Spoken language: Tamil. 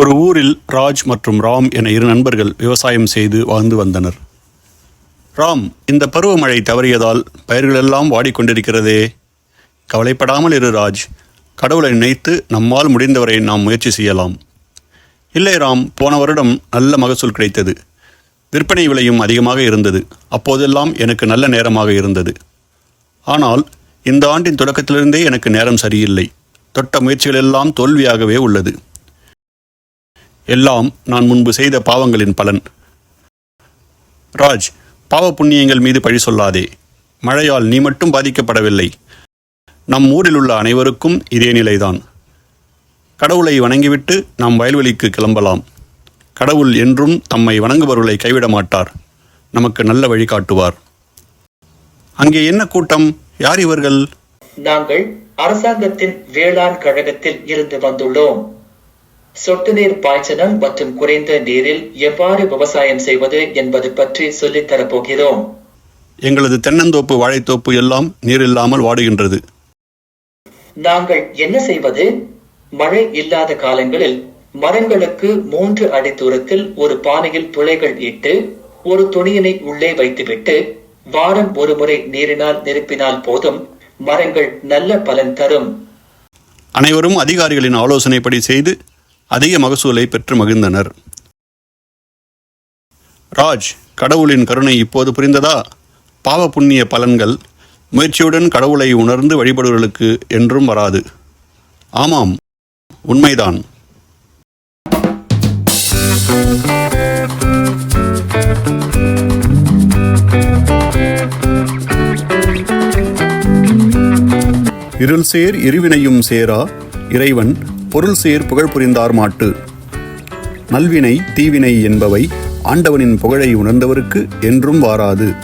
ஒரு ஊரில் ராஜ் மற்றும் ராம் என இரு நண்பர்கள் விவசாயம் செய்து வாழ்ந்து வந்தனர். ராம் இந்த பருவமழை தவறியதால் பயிர்களெல்லாம் வாடிக்கொண்டிருக்கிறதே. கவலைப்படாமல் இரு ராஜ் கடவுளை நினைத்து நம்மால் முடிந்தவரை நாம் முயற்சி செய்யலாம். இல்லை ராம் போன வருடம் நல்ல மகசூல் கிடைத்தது. விற்பனை விலையும் அதிகமாக இருந்தது. அப்போதெல்லாம் எனக்கு நல்ல நேரமாக இருந்தது. ஆனால் இந்த ஆண்டின் தொடக்கத்திலிருந்தே எனக்கு நேரம் சரியில்லை. தொட்ட முயற்சிகளெல்லாம் தோல்வியாகவே உள்ளது. எல்லாம் நான் முன்பு செய்த பாவங்களின் பலன். ராஜ் பாவ புண்ணியங்கள் மீது பழி சொல்லாதே. மழையால் நீ மட்டும் பாதிக்கப்படவில்லை. நம் ஊரில் உள்ள அனைவருக்கும் இதே நிலைதான். கடவுளை வணங்கிவிட்டு நாம் வயல்வெளிக்கு கிளம்பலாம். கடவுள் என்றும் தம்மை வணங்குபவர்களை கைவிட மாட்டார். நமக்கு நல்ல வழி காட்டுவார். அங்கே என்ன கூட்டம்? யார் இவர்கள்? நாங்கள் அரசாங்கத்தின் வேளாண் கழகத்தில் இருந்து வந்துள்ளோம். சொட்டு நீர் பாய்ச்சனம் மற்றும் குறைந்த நீரில் எவ்வாறு விவசாயம் செய்வது என்பது பற்றி சொல்லித் தரப் போகிறோம் எங்களது தென்னந்தோப்பு வாழைத்தோப்பு எல்லாம் நீர் இல்லாமல் வாடுகின்றது. நாங்கள் என்ன செய்வது? மழை இல்லாத காலங்களில் மரங்களுக்கு மூன்று அடி தூரத்தில் ஒரு பானையில் துளைகள் இட்டு ஒரு துணியினை உள்ளே வைத்துவிட்டு வாரம் ஒரு முறை நீரினால் நிரப்பினால் போதும் மரங்கள் நல்ல பலன் தரும். அனைவரும் அதிகாரிகளின் ஆலோசனைப்படி செய்து அதிக மகசூலை பெற்று மகிழ்ந்தனர். ராஜ் கடவுளின் கருணை இப்போது புரிந்ததா? பாவ புண்ணிய பலன்கள் முயற்சியுடன் கடவுளை உணர்ந்து வழிபடுவர்களுக்கு என்றும் வராது. ஆமாம் உண்மைதான். இருள் சேர் இருவினையும் சேரா இறைவன் பொருள் சேர் புகழ் புரிந்தார் மாட்டு. நல்வினை தீவினை என்பவை ஆண்டவனின் புகழை உணர்ந்தவருக்கு என்றும் வாராது.